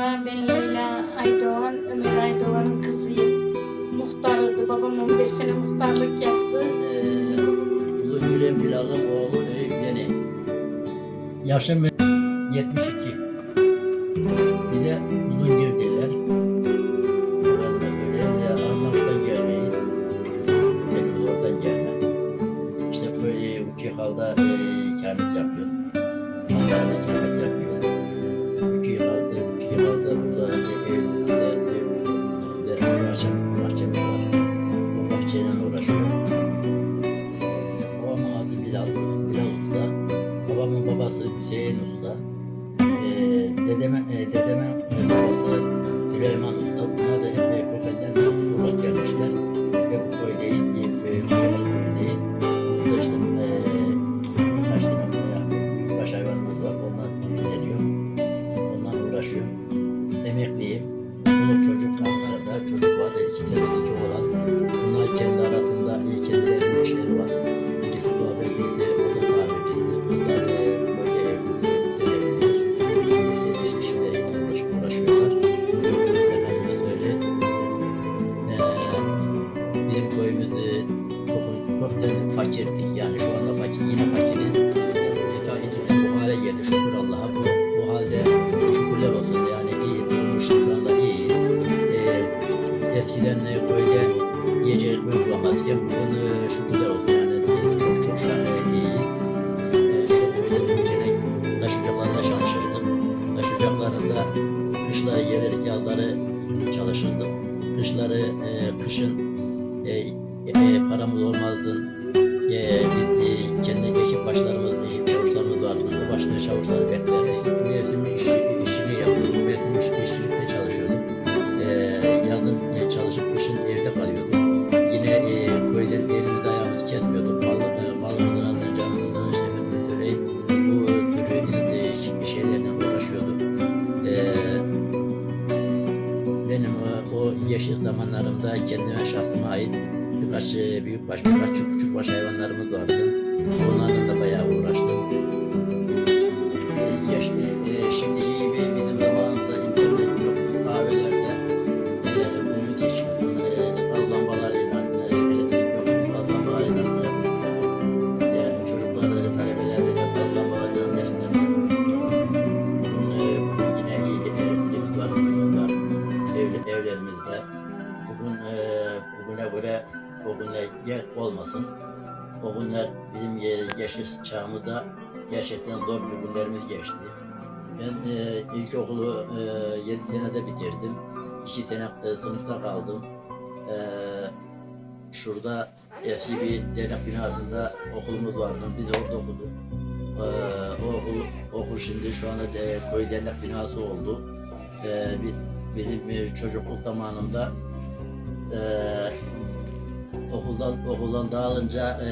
Merhaba ben Leyla Aydoğan, Ömer Aydoğan'ın kızıyım. Muhtardı, babam 15 sene muhtarlık yaptı. Ee, Uzungül'ün Bilal'ın oğlu Eyüp Yeni. Yaşım 72. Babamın babası Hüseyin Usta. Ee, dedeme, e, dedemin e, babası Süleyman Usta. Bunlar da hep e, mezun olarak gelmişler. Ve bu köydeyiz, e, e, Mükemmel köydeyiz. Burada işte e, birkaç tane baş hayvanımız var. Ondan ilgileniyor. Ondan uğraşıyorum. Emekliyim. Çoluk çocuk Ankara'da. Çocuk var da iki tane iki olan. Bunlar kendi arasında iyi kendilerinin işleri var. Çok, çok da fakirdik. Yani şu anda fakir, yine fakiriz. E, bu hale geldi şükür Allah'a. Bu, bu halde şükürler olsun yani iyi durmuş şu anda iyi. Ee, eskiden e, köyde yiyecek ekmek bulamazken bugün e, şükürler olsun yani çok çok şahane iyi. Ee, çok öyle ülkene taş ocaklarında çalışırdık. Taş ocaklarında kışları gelir yazları çalışırdık. Kışları e, kışın e, e, paramız olmazdı. E, e, kendi ekip başlarımız, ekip çavuşlarımız vardı. O başka çavuşları beklerdik. Mevsimlik işi, işini yapıyorduk. Mevsimlik iş- işçilikte çalışıyorduk. E, yazın e, çalışıp kışın evde kalıyorduk. Yine e, köyden elimizi ayağımızı kesmiyorduk. Mal, e, malımızdan, canımızdan, işte efendim söyleyin. Bu türlü e, şeylerle uğraşıyorduk. E, benim o, o yeşil zamanlarımda kendime şahsıma ait birkaç e, büyük baş, birkaç küçük baş hayvanlarımız vardı. Onlarla da bayağı uğraştım. E, yaş, e, e, internet yoktu. Kahvelerde e, bu müthiş e, gaz lambalarıyla, e, elektrik yoktu. Gaz lambalarıyla e, çocukları, talebeleri gaz lambalarıyla derslerine Bugün, e, yine iyi elektriğimiz var, evlerimizde. Bugün e, bugüne göre o günler gel olmasın. O günler bizim yaşlı çağımızda gerçekten zor bir günlerimiz geçti. Ben e, ilkokulu e, 7 senede bitirdim. 2 sene e, sınıfta kaldım. E, şurada eski bir dernek binasında okulumuz vardı. Biz orada okuduk. E, o okul, okul şimdi şu anda de, köy dernek binası oldu. E, bir, benim e, çocukluk zamanımda e, okuldan okuldan dağılınca e,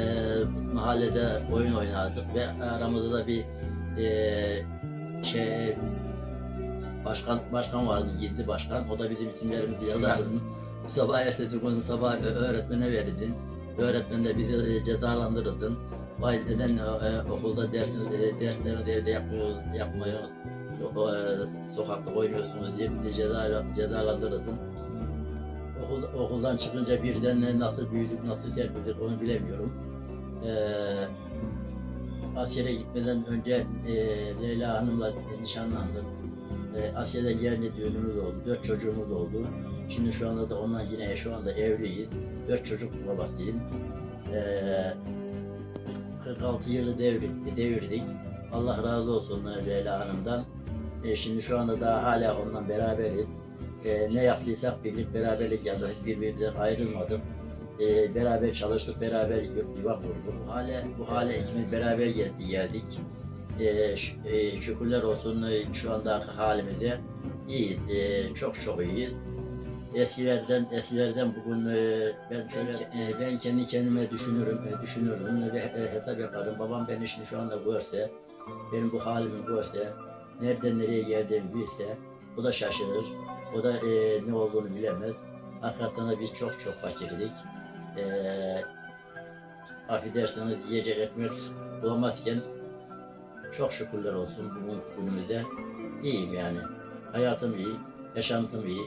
mahallede oyun oynardık ve aramızda da bir e, şey başkan başkan vardı gitti başkan o da bizim isimlerimizi yazardı. Sabah estetik onu sabah öğretmene verirdin. Öğretmen de bizi e, cezalandırırdın. Vay neden e, okulda dersini, e, derslerini de evde yapmıyor, yapmıyor, e, sokakta oynuyorsunuz diye bizi ceza, cezalandırırdın. Okul, okuldan çıkınca birden nasıl büyüdük, nasıl serpildik onu bilemiyorum. Ee, askere gitmeden önce e, Leyla Hanım'la nişanlandım. E, Asya'da yerli düğünümüz oldu, dört çocuğumuz oldu. Şimdi şu anda da ondan yine şu anda evliyiz. Dört çocuk babasıyım. E, 46 yılı devirdik, devirdik. Allah razı olsun Leyla Hanım'dan. E, şimdi şu anda daha hala ondan beraberiz. E, ne yaptıysak birlik beraberlik yaptık, birbirimizden ayrılmadık. E, beraber çalıştık, beraber yuva kurduk. Bu hale, bu hale ikimiz beraber gel- geldik. E, e, şükürler olsun e, şu andaki halimize iyiyiz, e, çok çok iyiyiz. Eskilerden eskilerden bugün e, ben şöyle e, ben kendi kendime düşünürüm, e, düşünürüm ve e, hesap yaparım. Babam beni şimdi şu anda görse, benim bu halimi görse, nereden nereye geldiğimi bilse, o da şaşırır. O da e, ne olduğunu bilemez. Hakikaten biz çok çok fakirdik. E, affedersiniz yiyecek ekmek bulamazken çok şükürler olsun bugün günümüzde iyiyim yani. Hayatım iyi, yaşantım iyi.